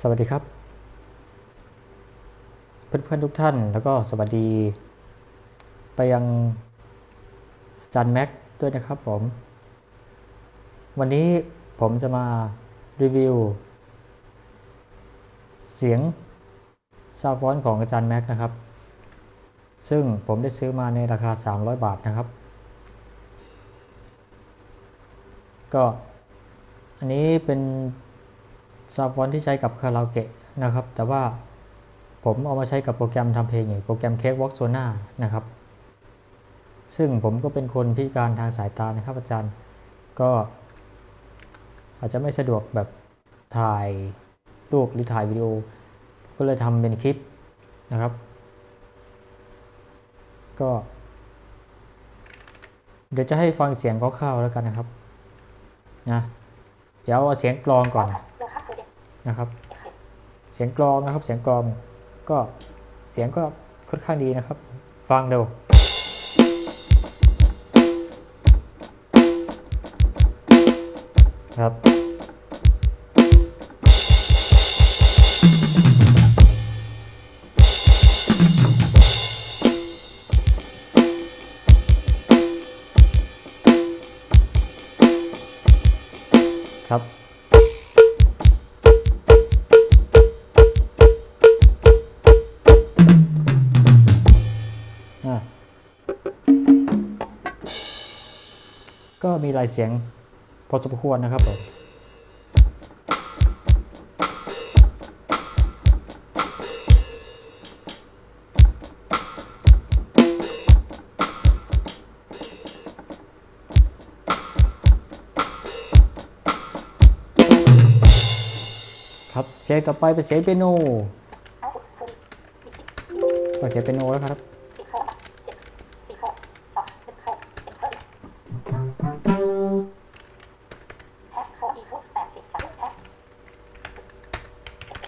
สวัสดีครับ เพื่อนๆทุกท่านแล้วก็สวัสดี ไปยังอาจารย์แม็กด้วยนะครับผม วันนี้ผมจะมารีวิว เสียงซาวฟอนต์ของอาจารย์แม็กนะครับ ซึ่งผมได้ซื้อมาในราคา 300 บาทนะครับ ก็อันนี้เป็น ซาวฟอนต์ที่ใช้กับคาราโอเกะนะครับ แต่ว่าผมเอามาใช้กับโปรแกรมทำเพลงอย่างโปรแกรม Cakewalk Sona นะครับ ซึ่งผมก็เป็นคนพิการทางสายตานะครับอาจารย์ ก็อาจจะไม่สะดวกแบบถ่ายรูปหรือถ่ายวิดีโอ ก็เลยทำเป็นคลิปนะครับ ก็ เดี๋ยวจะให้ฟังเสียงคร่าวๆแล้วกันนะครับนะเดี๋ยวเอาเสียงกลองก่อน นะครับ เสียงกลองนะครับ เสียงกลองก็เสียงก็ค่อนข้างดีนะครับ ฟังดูครับครับ มีลายเสียงพอสมควรนะครับผมครับเสียงต่อไปเป็นเสียงเปียโนก็เสียงเปียโนแล้วครับ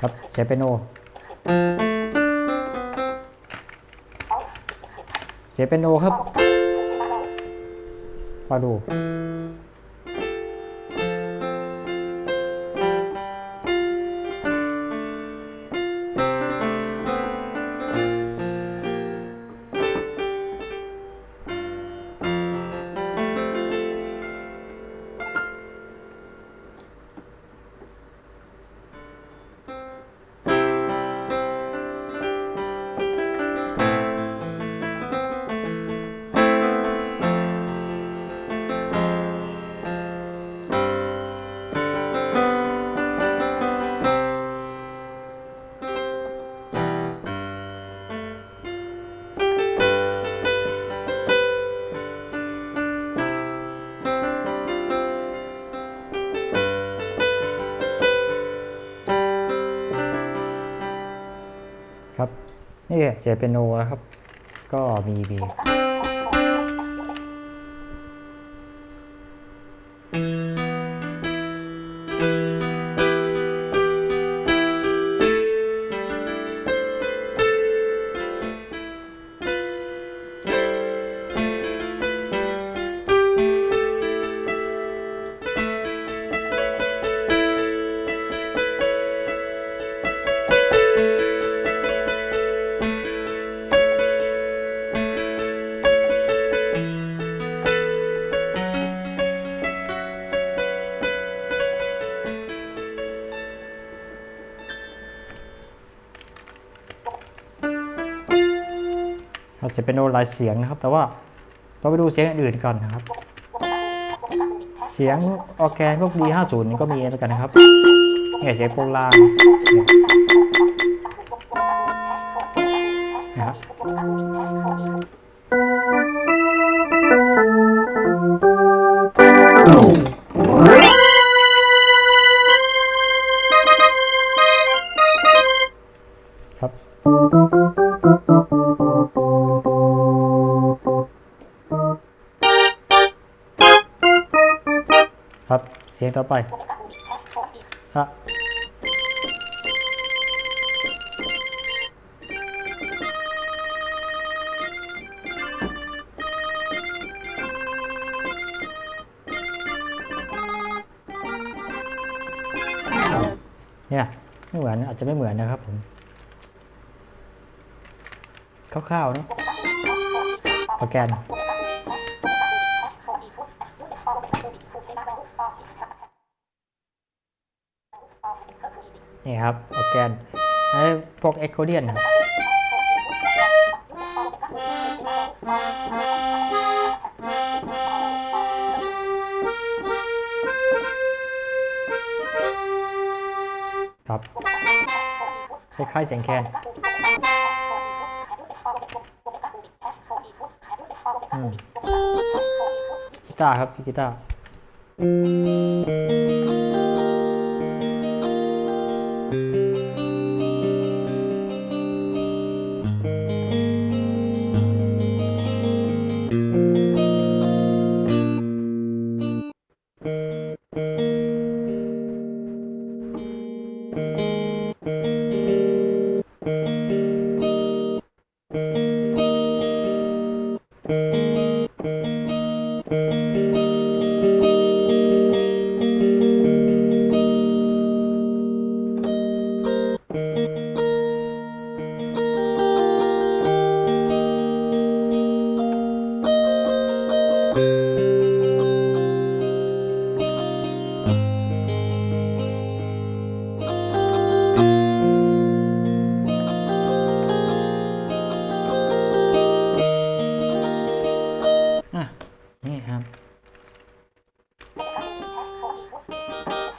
ครับเสียงเปียโนเสียงเปียโนครับ มาดู นี่เสียงเปียโนนะครับ ก็มีมี ครับเสียงเปียโนหลายเสียงนะครับ แต่ว่าเราไปดูเสียงอื่นๆก่อนนะครับ เสียงออแกนพวก D50 ก็มีแล้วกันนะครับเนี่ยเสียงโปรลางนะครับ ต่อไปฮะเนี่ยไม่เหมือนอาจจะไม่เหมือนนะครับผมคร่าวๆเนอะโปรแกร นี่ครับโปรแกรมไอ้พวกเอ็กโคเดียนครับครับคล้ายๆเสียงแคนอืมกีตาร์ครับกีตาร์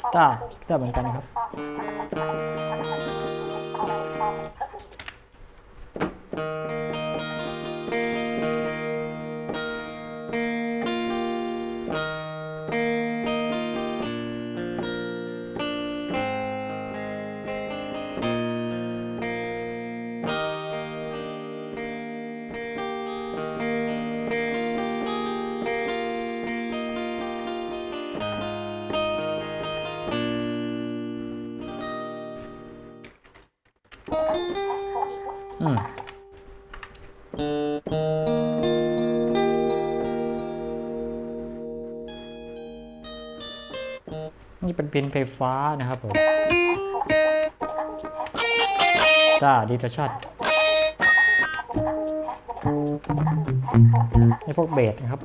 กีตากีตาเหมือนกันครับ นี่เป็นพินไฟฟ้านะครับผมจ้าดีทชัดนี่พวกเบสนะครับ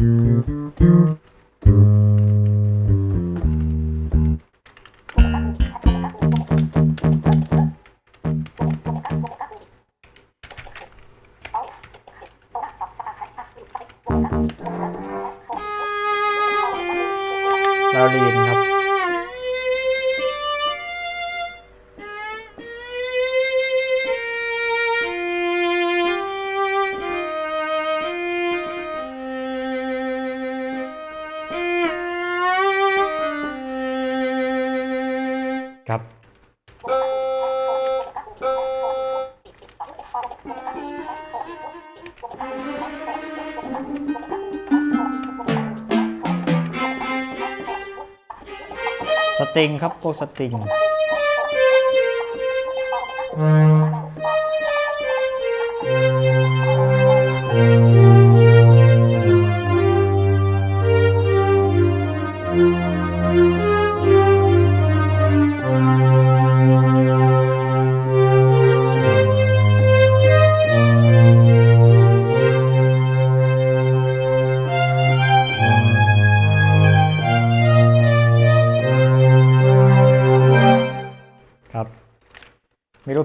ตริงครับพวกสตริง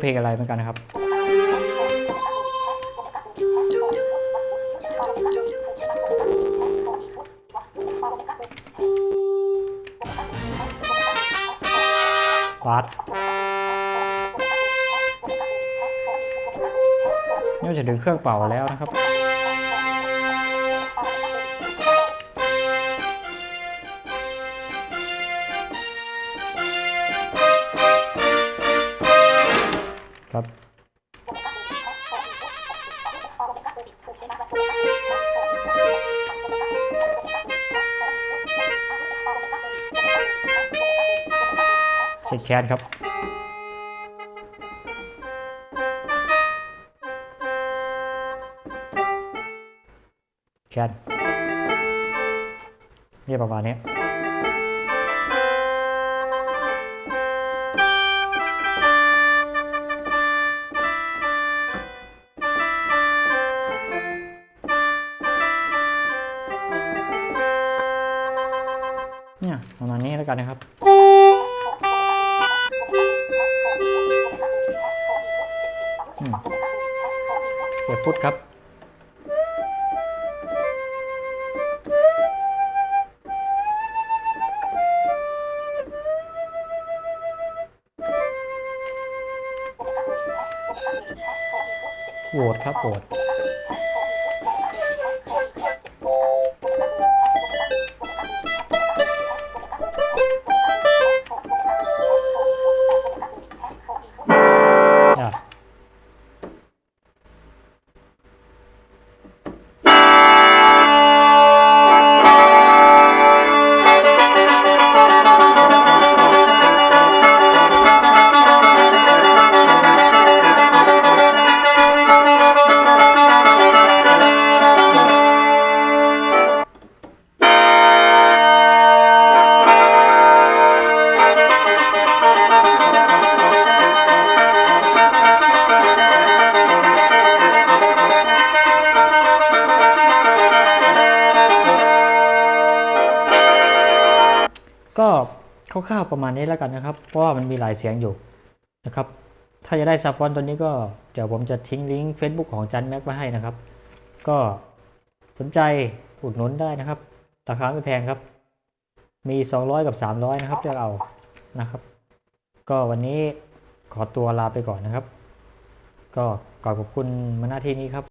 เพลงอะไรเหมือนกันนะครับ วัดนี่จะถึงเครื่องเป่าแล้วนะครับ เช็คแคสครับแคสนี่ยประมาณนี้ ฟุตครับ โหวตครับโหวต ร่าวๆประมาณนี้แล้วกันนะครับ เพราะว่ามันมีหลายเสียงอยู่นะครับ ถ้าจะได้ซับฟอนต์ตัวนี้ก็เดี๋ยวผมจะทิ้งลิงก์ Facebook ของจันแม็กไว้ให้นะครับ ก็สนใจอุดหนุนได้นะครับ ราคาไม่แพงครับ มี 200 กับ 300 นะครับเลือกเอานะครับ ก็วันนี้ขอตัวลาไปก่อนนะครับ ก็ขอบคุณมาหน้าที่นี้ครับ